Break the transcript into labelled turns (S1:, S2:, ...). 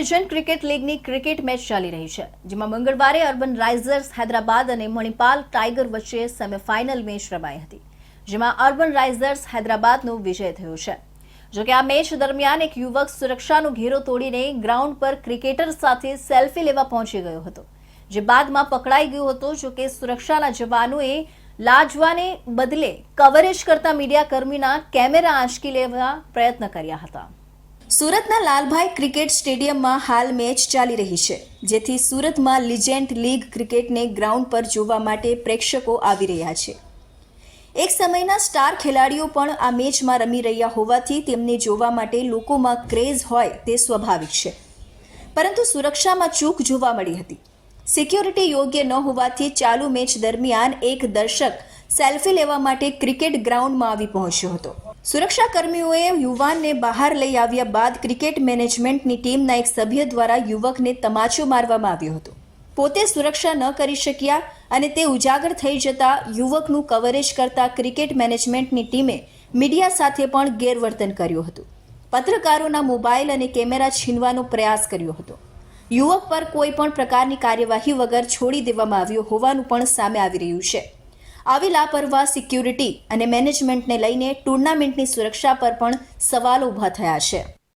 S1: Division cricket લીગની cricket match ચાલી રહી છે, જેમાં મંગળવારે અર્બન રાઇઝર્સ હૈદરાબાદ અને મણિપાલ ટાઈગર વચ્ચે સેમીફાઇનલ મેચ રમાઈ હતી, જેમાં અર્બન રાઇઝર્સ હૈદરાબાદનો વિજય થયો છે. જોકે આ મેચ દરમિયાન એક યુવક સુરક્ષાનો ઘેરો તોડીને ગ્રાઉન્ડ પર ક્રિકેટર સાથે સેલ્ફી લેવા પહોંચી ગયો હતો, જે બાદમાં પકડાઈ ગયો હતો, જોકે સુરક્ષાના જવાનોએ લાજવાને બદલે કવરેજ કરતા મીડિયા કર્મીના કેમેરા આંચકી લેવા પ્રયત્ન કર્યા હતા. સુરતના લાલભાઈ ક્રિકેટ સ્ટેડિયમમાં હાલ મેચ ચાલી રહી છે, જેથી સુરતમાં લિજેન્ડ લીગ ક્રિકેટને ગ્રાઉન્ડ પર જોવા માટે પ્રેક્ષકો આવી રહ્યા છે. એક સમયના સ્ટાર ખેલાડીઓ પણ આ મેચમાં રમી રહ્યા હોવાથી તેમને જોવા માટે લોકોમાં ક્રેઝ હોય તે સ્વાભાવિક છે. પરંતુ સુરક્ષામાં ચૂક જોવા મળી હતી. સિક્યોરિટી યોગ્ય ન હોવાથી ચાલુ મેચ દરમિયાન એક દર્શક સેલ્ફી લેવા માટે ક્રિકેટ ગ્રાઉન્ડમાં આવી પહોંચ્યો હતો. સુરક્ષા કર્મીઓએ યુવાનને બહાર લઈ આવ્યા બાદ ક્રિકેટ મેનેજમેન્ટની ટીમના એક સભ્ય દ્વારા યુવકને તમાચો મારવામાં આવ્યો હતો. પોતે સુરક્ષા ન કરી શક્યા અને તે ઉજાગર થઈ જતા યુવકનું કવરેજ કરતા ક્રિકેટ મેનેજમેન્ટની ટીમે મીડિયા સાથે પણ ગેરવર્તન કર્યું હતું. પત્રકારોના મોબાઈલ અને કેમેરા છીનવાનો પ્રયાસ કર્યો હતો. યુવક પર કોઈ પણ પ્રકારની કાર્યવાહી વગર છોડી દેવામાં આવ્યો હોવાનું પણ સામે આવી રહ્યું છે. આવી લાપરવાહ સિક્યુરિટી અને મેનેજમેન્ટને લઈને ટુર્નામેન્ટની સુરક્ષા પર પણ સવાલ ઊભા થયા છે.